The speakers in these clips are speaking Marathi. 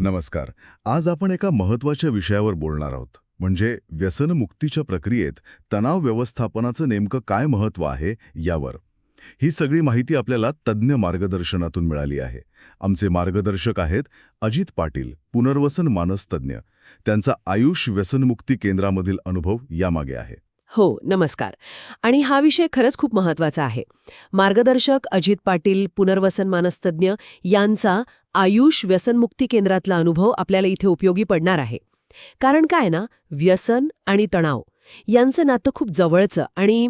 नमस्कार. आज आपण एका महत्त्वाच्या विषयावर बोलणार आहोत. म्हणजे व्यसनमुक्तीच्या प्रक्रियेत तणाव व्यवस्थापनाचं नेमकं काय महत्त्व आहे यावर. ही सगळी माहिती आपल्याला तज्ज्ञ मार्गदर्शनातून मिळाली आहे. आमचे मार्गदर्शक आहेत अजित पाटील पुनर्वसन मानसतज्ञ. त्यांचा आयुष व्यसनमुक्ती केंद्रामधील अनुभव यामागे आहे. हो नमस्कार. आणि हा विषय खरंच खूप महत्त्वाचा आहे. मार्गदर्शक अजित पाटील पुनर्वसन मानसतज्ञ यांचा आयुष व्यसनमुक्ती केंद्रातला अनुभव आपल्याला इथे उपयोगी पडणार आहे. कारण काय ना व्यसन आणि तणाव यांचं नातं खूप जवळचं आणि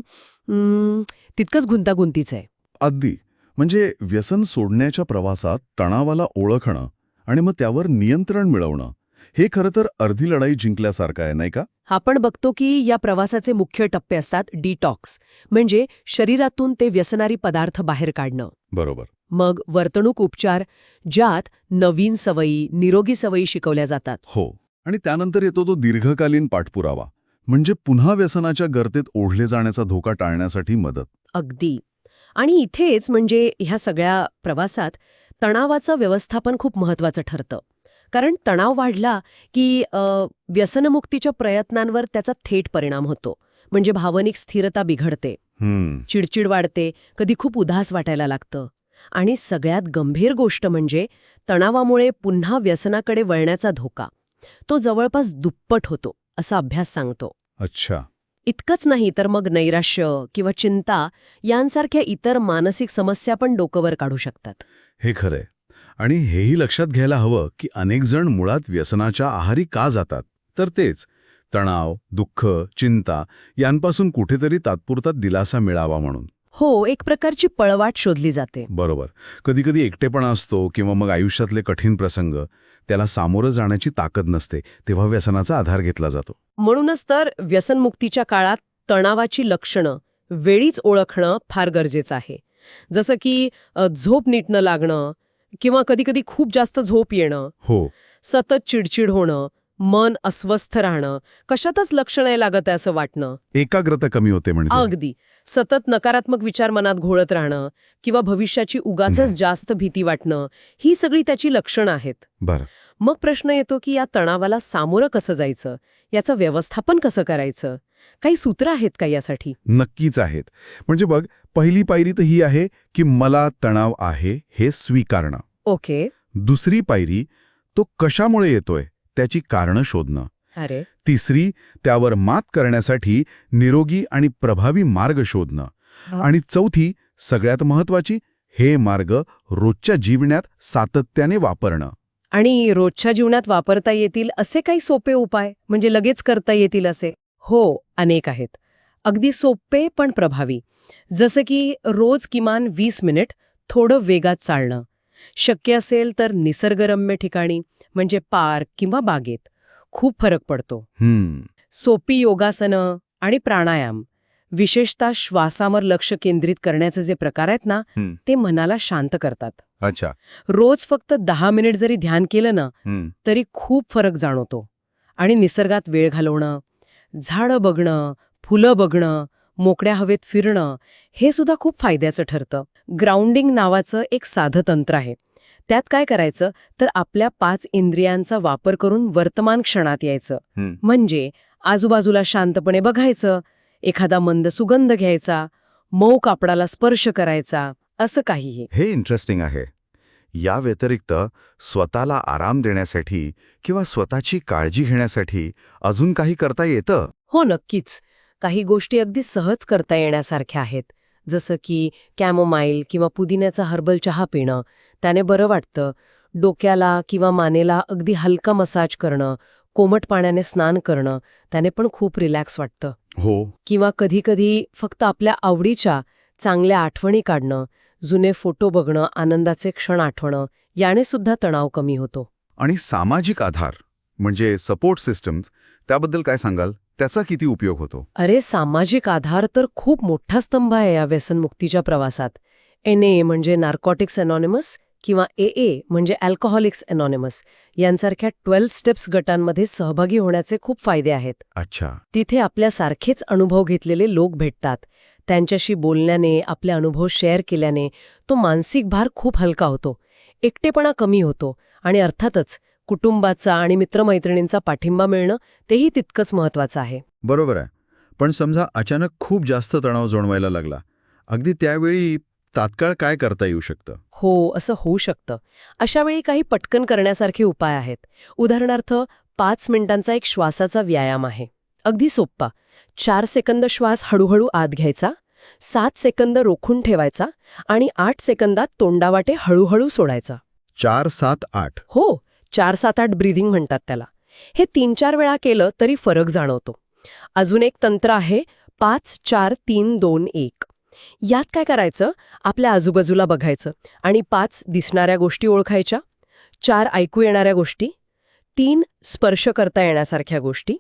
तितकंच गुंतागुंतीचं आहे. अगदी. म्हणजे व्यसन सोडण्याच्या प्रवासात तणावाला ओळखणं आणि मग त्यावर नियंत्रण मिळवणं हे खरं तर अर्धी लढाई जिंकल्यासारखं आहे नाही का? आपण बघतो की या प्रवासाचे मुख्य टप्पे असतात डिटॉक्स म्हणजे शरीरातून ते व्यसनारी पदार्थ बाहेर काढणं. बरोबर. मग वर्तणूक उपचार ज्यात नवीन सवयी निरोगी सवयी शिकवल्या जातात. हो आणि त्यानंतर येतो तो दीर्घकालीन पाठपुरावा म्हणजे पुन्हा व्यसनाच्या गर्तेत ओढले जाण्याचा धोका टाळण्यासाठी मदत. अगदी. आणि इथेच म्हणजे ह्या सगळ्या प्रवासात तणावाचं व्यवस्थापन खूप महत्वाचं ठरतं. कारण तणाव वाढला की व्यसनमुक्तीच्या प्रयत्नांवर त्याचा थेट परिणाम होतो. म्हणजे भावनिक स्थिरता बिघडते. चिडचिड वाढते. कधी खूप उदास वाटायला लागतं. आणि सगळ्यात गंभीर गोष्ट म्हणजे तणावामुळे पुन्हा व्यसनाकडे वळण्याचा धोका. तो जवळपास दुप्पट होतो असा अभ्यास सांगतो. अच्छा. इतकंच नाही तर मग नैराश्य किंवा चिंता यांसारख्या इतर मानसिक समस्या पण डोकंवर काढू शकतात. हे खरंय. आणि हेही लक्षात घ्यायला हवं की अनेक जण मुळात व्यसनाच्या आहारी का जातात? तर तेच तणाव दुःख चिंता यांपासून कुठेतरी तात्पुरता दिलासा मिळावा म्हणून. हो एक प्रकारची पळवाट शोधली जाते. बरोबर. कधीकधी एकटेपणा असतो किंवा मग आयुष्यातले कठीण प्रसंग त्याला सामोरं जाण्याची ताकद नसते तेव्हा व्यसनाचा आधार घेतला जातो. म्हणूनच तर व्यसनमुक्तीच्या काळात तणावाची लक्षणं वेळीच ओळखणं फार गरजेचं आहे. जसं की झोप नीट न लागणं किंवा कधीकधी खूप जास्त झोप येणं हो. सतत चिडचिड होणं मन अस्वस्थ राहणं कशातच लक्ष नाही लागत आहे असं वाटणं. एकाग्रता कमी होते म्हणजे? अगदी. सतत नकारात्मक विचार मनात घोळत राहणं किंवा भविष्याची उगाचच जास्त भीती वाटणं ही सगळी त्याची लक्षणं आहेत. बरं. मग प्रश्न येतो की या तणावाला सामोरं कसं जायचं? याचं व्यवस्थापन कसं करायचं? काही सूत्र आहेत का यासाठी? नक्कीच आहेत. म्हणजे बघ पहिली पायरी तर ही आहे की मला तणाव आहे हे स्वीकारणं. ओके. दुसरी पायरी तो कशामुळे येतोय? त्याची कारणं शोधणं. अरे. तिसरी त्यावर मात करण्यासाठी निरोगी आणि प्रभावी मार्ग शोधणं. आणि चौथी सगळ्यात महत्वाची हे मार्ग रोजच्या जीवनात सातत्याने वापरणं. आणि रोजच्या जीवनात वापरता येतील असे काही सोपे उपाय? म्हणजे लगेच करता येतील असे? हो अनेक आहेत. अगदी सोपे पण प्रभावी. जसं की रोज किमान वीस मिनिट थोडं वेगात चालणं. शक्य असेल तर निसर्गरम्य ठिकाणी म्हणजे पार्क किंवा बागेत. खूप फरक पडतो. हम्म. सोपी योगासनं आणि प्राणायाम विशेषतः श्वासावर लक्ष केंद्रित करण्याचे जे प्रकार आहेत ना. ते मनाला शांत करतात. अच्छा. रोज फक्त दहा मिनिट जरी ध्यान केलं ना तरी खूप फरक जाणवतो. आणि निसर्गात वेळ घालवणं झाडं बघणं फुलं बघणं मोकळ्या हवेत फिरणं हे सुद्धा खूप फायद्याचं ठरतं. ग्राउंडिंग नावाचं एक साधं तंत्र आहे. त्यात काय करायचं? तर आपल्या पाच इंद्रियांचा वापर करून वर्तमान क्षणात यायचं. म्हणजे आजूबाजूला शांतपणे बघायचं एखादा मंद सुगंध घ्यायचा मऊ कापडाला स्पर्श करायचा असं काहीही. हे इंटरेस्टिंग आहे. या व्यतिरिक्त स्वतःला आराम देण्यासाठी किंवा स्वतःची काळजी घेण्यासाठी अजून काही करता येतं? हो नक्कीच. काही गोष्टी अगदी सहज करता येण्यासारख्या आहेत. जसं की कॅमोमाईल किंवा पुदिन्याचा हर्बल चहा पिणं त्याने बरं वाटतं. डोक्याला किंवा मानेला अगदी हलका मसाज करणं कोमट पाण्याने स्नान करणं त्याने पण खूप रिलॅक्स वाटतं. हो. किंवा कधीकधी फक्त आपल्या आवडीच्या चांगल्या आठवणी काढणं जुने फोटो बघणं आनंदाचे क्षण आठवणं याने सुद्धा तणाव कमी होतो. आणि सामाजिक आधार म्हणजे सपोर्ट सिस्टम्स त्याबद्दल काय सांगाल? त्याचा किती उपयोग होतो? अरे सामाजिक आधार तर खूप मोठा स्तंभ आहे या व्यसनमुक्तीच्या प्रवासात. एन ए म्हणजे नार्कोटिक्स अनॉनिमस किंवा ए ए म्हणजे अल्कोहॉलिक्स अनॉनिमस यांसारख्या ट्वेल्व स्टेप्स गटांमध्ये सहभागी होण्याचे खूप फायदे आहेत. अच्छा. तिथे आपल्यासारखेच अनुभव घेतलेले लोक भेटतात. त्यांच्याशी बोलण्याने आपले अनुभव शेअर केल्याने तो मानसिक भार खूप हलका होतो. एकटेपणा कमी होतो आणि अर्थातच कुटुंबाचा आणि मित्रमैत्रिणींचा पाठिंबा मिळणं तेही तितकंच महत्वाचं आहे. बरोबर आहे. पण समजा अचानक खूप जास्त तणाव जाणवायला लागला अगदी त्यावेळी तात्काळ काय करता येऊ शकतं? हो असं होऊ शकतं. अशा वेळी काही पटकन करण्यासारखे उपाय आहेत. उदाहरणार्थ पाच मिनिटांचा एक श्वासाचा व्यायाम आहे. अगदी सोप्पा. चार सेकंद श्वास हळूहळू आत घ्यायचा सात सेकंद रोखून ठेवायचा आणि आठ सेकंदात तोंडावाटे हळूहळू सोडायचा. चार सात आठ. हो चार सात आठ ब्रीदिंग म्हणतात त्याला. हे तीन चार वेळा केलं तरी फरक जाणवतो. अजून एक तंत्र आहे पाच चार तीन दोन एक. यात काय करायचं? आपल्या आजूबाजूला बघायचं. आणि पाच दिसणाऱ्या गोष्टी ओळखायच्या. चार ऐकू येणाऱ्या गोष्टी. तीन स्पर्श करता येण्यासारख्या गोष्टी.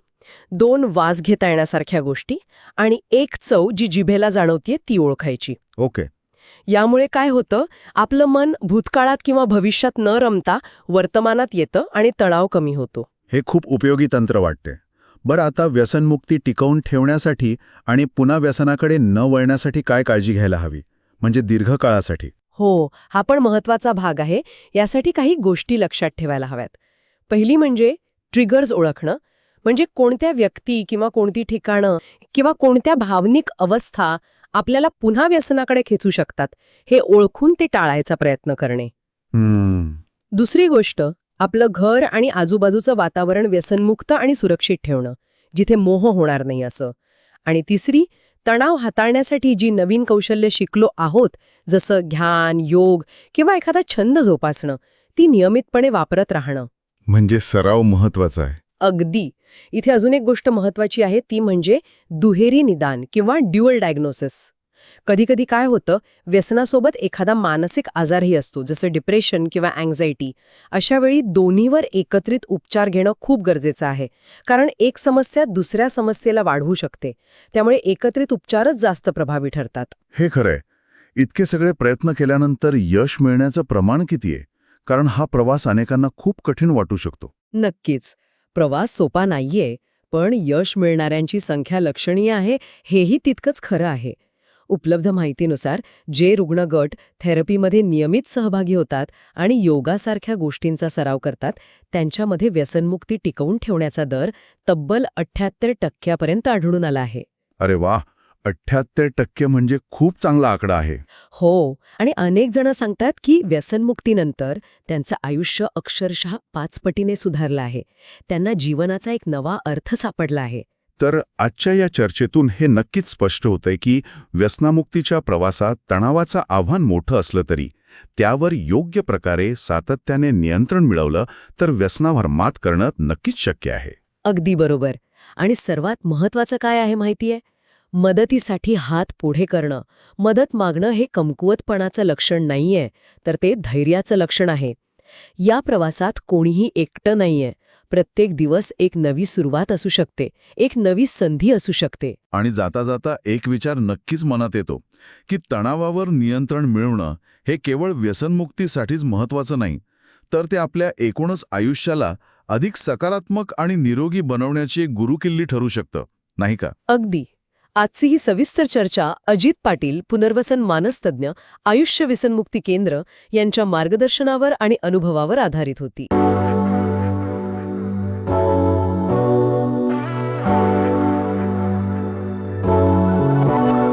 दोन वास घेता येण्यासारख्या गोष्टी. आणि एक चव जी जिभेला जाणवतीये ती ओळखायची. ओके. यामुळे काय होतं आपलं मन भूतकाळात किंवा भविष्यात न रमता वर्तमानात येतं आणि तणाव कमी होतो. हे खूप उपयोगी तंत्र वाटते. बरं आता व्यसनमुक्ती टिकवून ठेवण्यासाठी आणि पुन्हा व्यसनाकडे न वळण्यासाठी काय काळजी घ्यायला हवी? म्हणजे दीर्घकाळासाठी. हो हा पण महत्त्वाचा भाग आहे. यासाठी काही गोष्टी लक्षात ठेवायला हव्यात. पहिली म्हणजे ट्रिगर्स ओळखणं. म्हणजे कोणत्या व्यक्ती किंवा कोणती ठिकाणं किंवा कोणत्या भावनिक अवस्था आपल्याला पुन्हा व्यसनाकडे खेचू शकतात हे ओळखून ते टाळायचा प्रयत्न करणे. दुसरी गोष्ट आपलं घर आणि आजूबाजूचं वातावरण व्यसनमुक्त आणि सुरक्षित ठेवणं जिथे मोह होणार नाही असं. आणि तिसरी तणाव हाताळण्यासाठी जी नवीन कौशल्य शिकलो आहोत जसं ध्यान योग किंवा एखादा छंद जोपासणं ती नियमितपणे वापरत राहणं. म्हणजे सराव महत्त्वाचा आहे. अगदी. इथे अजून एक गोष्ट महत्वाची आहे ती म्हणजे दुहेरी निदान किंवा ड्युअल डायग्नोसिस. कधीकधी काय होतं व्यसनासोबत एखादा मानसिक आजारही असतो जसं डिप्रेशन किंवा अँझायटी अशा वेळी दोन्हीवर एकत्रित उपचार घेणं खूप गरजेचं आहे कारण एक समस्या दुसऱ्या समस्येला वाढवू शकते. त्यामुळे एकत्रित उपचारच जास्त प्रभावी ठरतात. हे खरंय. इतके सगळे प्रयत्न केल्यानंतर यश मिळण्याचं प्रमाण किती आहे कारण हा प्रवास अनेकांना खूप कठीण वाटू शकतो. नक्कीच. प्रवास सोपा नाहीये पण यश मिळणाऱ्यांची संख्या लक्षणीय आहे हेही तितकंच खरं आहे. उपलब्ध माहितीनुसार जे रुग्ण गट थेरपीमध्ये नियमित सहभागी होतात आणि योगासारख्या गोष्टींचा सराव करतात त्यांच्यामध्ये व्यसनमुक्ती टिकवून ठेवण्याचा दर तब्बल अठ्ठ्याहत्तर टक्क्यापर्यंत आढळून आला आहे. अरे वा अठ्ठ्याहत्तर टक्के म्हणजे खूप चांगला आकडा आहे. हो आणि अनेक जण सांगतात की व्यसनमुक्तीनंतर त्यांचं आयुष्य अक्षरशः पाच पटीने सुधारलं आहे. त्यांना जीवनाचा एक नवा अर्थ सापडला आहे. तर आजच्या या चर्चेतून हे नक्कीच स्पष्ट होतंय की व्यसनामुक्तीच्या प्रवासात तणावाचं आव्हान मोठं असलं तरी त्यावर योग्य प्रकारे सातत्याने नियंत्रण मिळवलं तर व्यसनावर मात करणं नक्कीच शक्य आहे. अगदी बरोबर. आणि सर्वात महत्वाचं काय आहे माहितीये? मदतीसाठी हात पुढे करणं. मदत मागणं हे कमकुवतपणाचं लक्षण नाहीये तर ते धैर्याचं लक्षण आहे. या प्रवासात कोणीही एकटं नाहीये. प्रत्येक दिवस एक नवी सुरुवात असू शकते एक नवी संधी असू शकते. आणि जाता जाता एक विचार नक्कीच मनात येतो की तणावावर नियंत्रण मिळवणं हे केवळ व्यसनमुक्तीसाठीच महत्वाचं नाही तर ते आपल्या एकूणच आयुष्याला अधिक सकारात्मक आणि निरोगी बनवण्याची एक गुरुकिल्ली ठरू शकतं नाही का? अगदी. आजची ही सविस्तर चर्चा अजित पाटील पुनर्वसन मानसतज्ञ आयुष्य व्यसनमुक्ती केंद्र यांच्या मार्गदर्शनावर आणि अनुभवावर आधारित होती.